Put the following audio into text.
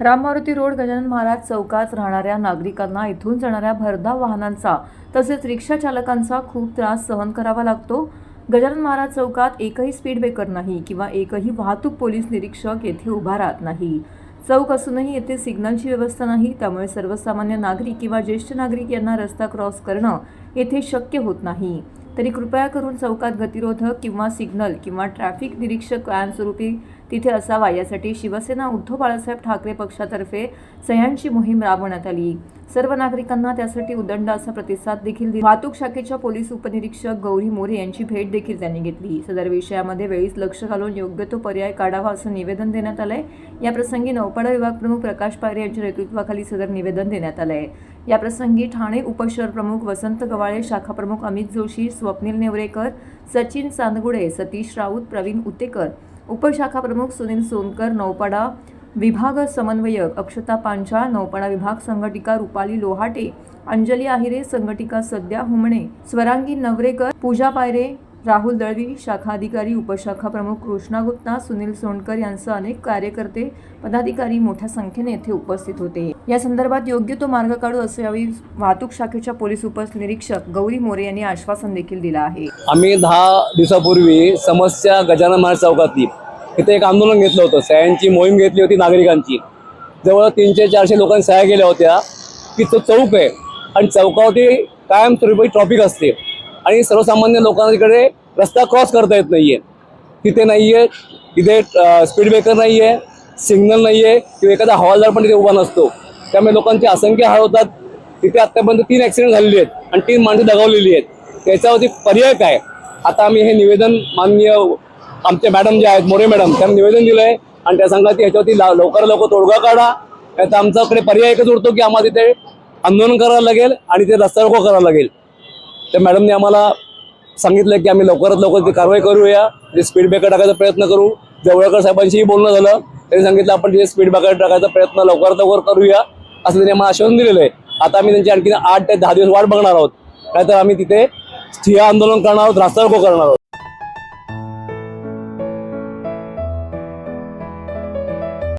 राममारुती road Gajanan Maharaj चौकात राहणाऱ्या नागरिकांना इथून जाणाऱ्या भरधाव वाहनांचा तसेच रिक्षा चालकांचा खूप त्रास सहन करावा लागतो. गजानन महाराज चौकात एकही स्पीड ब्रेकर नाही किंवा एकही वाहतूक पोलीस निरीक्षक येथे उभा राहत नाही. चौक असूनही येथे सिग्नलची व्यवस्था नाही त्यामुळे सर्वसामान्य नागरिक किंवा ज्येष्ठ नागरिक यांना रस्ता क्रॉस करणं येथे शक्य होत नाही. तरी कृपया करून चौकात गतिरोधक किंवा सिग्नल किंवा ट्रॅफिक निरीक्षक कायमस्वरूपी तिथे असावा यासाठी शिवसेना उद्धव बाळासाहेब ठाकरे पक्षातर्फे सह्यांची मोहीम राबवण्यात आली. सर्व नागरिकांना त्यासाठी उदंड असा प्रतिसाद देखील दिला. वाहतूक शाखेच्या पोलीस उपनिरीक्षक गौरी मोरे यांची भेट देखील त्यांनी घेतली. सदर विषयामध्ये वेळीच लक्ष घालून योग्य तो पर्याय काढावा असं निवेदन देण्यात आलंय. याप्रसंगी नौपाडा विभाग प्रमुख प्रकाश पायरे यांच्या नेतृत्वाखाली सदर निवेदन देण्यात आलंय. याप्रसंगी ठाणे उपशहर प्रमुख वसंत गवाळे शाखा प्रमुख अमित जोशी स्वप्नील नेवरेकर सचिन चांदगुडे सतीश राऊत प्रवीण उतेकर उपशाखा प्रमुख सुनील सोनकर नौपाडा विभाग समन्वयक अक्षता पांचाळ नौपणा विभाग संघटिका रुपाली लोहाटे अंजली आहिरे संघटिका सद्या हुमणे स्वरांगी नवरेकर पूजा पायरे राहुल दळवी शाखा अधिकारी उपशाखा प्रमुख कृष्णा गुप्ता सुनील सोनकर यांसह अनेक कार्यकर्ते पदाधिकारी मोठ्या संख्येने येथे उपस्थित होते. या संदर्भात योग्य तो मार्ग काढू असे यावेळी वाहतूक शाखेच्या पोलीस उपनिरीक्षक गौरी मोरे यांनी आश्वासन देखील दिलं आहे. आम्ही दहा दिवसापूर्वी समस्या गजानन महाराज चौकातली. इथे एक आंदोलन घेतलं होतं. सह्यांची मोहीम घेतली होती नागरिकांची. जवळ तीनशे चारशे लोकांनी सह्या केल्या होत्या. की तो चौक आहे. आणि चौकावरती कायमस्वरूपी ट्रॉफिक असते. आणि सर्वसामान्य लोकांना तिकडे रस्ता क्रॉस करता येत नाहीये. तिथे नाहीये. तिथे स्पीड ब्रेकर नाहीये. सिग्नल नाहीये. किंवा एखादा हवालदार पण तिथे उभा नसतो. त्यामुळे लोकांचे असंख्य हाळ होतात. तिथे आत्तापर्यंत तीन ॲक्सिडेंट झालेले आहेत. आणि तीन माणसं दगावलेली आहेत. त्याच्यावरती पर्याय काय? आता आम्ही हे निवेदन माननीय आमचे मॅडम जे आहेत मोरे मॅडम त्यांना निवेदन दिलं आहे आणि त्या संघात याच्यावरती लवकर ला- लवकरात लवकर तोडगा काढा. याचा आमच्याकडे पर्याय एकच उरतो की आम्हाला तिथे आंदोलन करावं लागेल आणि ते रस्ता रोको करावं लागेल. त्या मॅडमने आम्हाला सांगितलं की आम्ही लवकरात लवकर ती कारवाई करूया. जे स्पीड ब्रेकर टाकायचा प्रयत्न करू. जवळकर साहेबांशीही बोलणं झालं. त्यांनी सांगितलं आपण जे स्पीड ब्रेकर टाकायचा प्रयत्न लवकरात लवकर करूया. असं त्यांनी आम्हाला आश्वासन दिलेलं आहे. आता आम्ही त्यांची आणखी आठ ते दहा दिवस वाट बघणार आहोत. नाहीतर आम्ही तिथे स्थिर आंदोलन करणार आहोत रस्ता रोको करणार आहोत.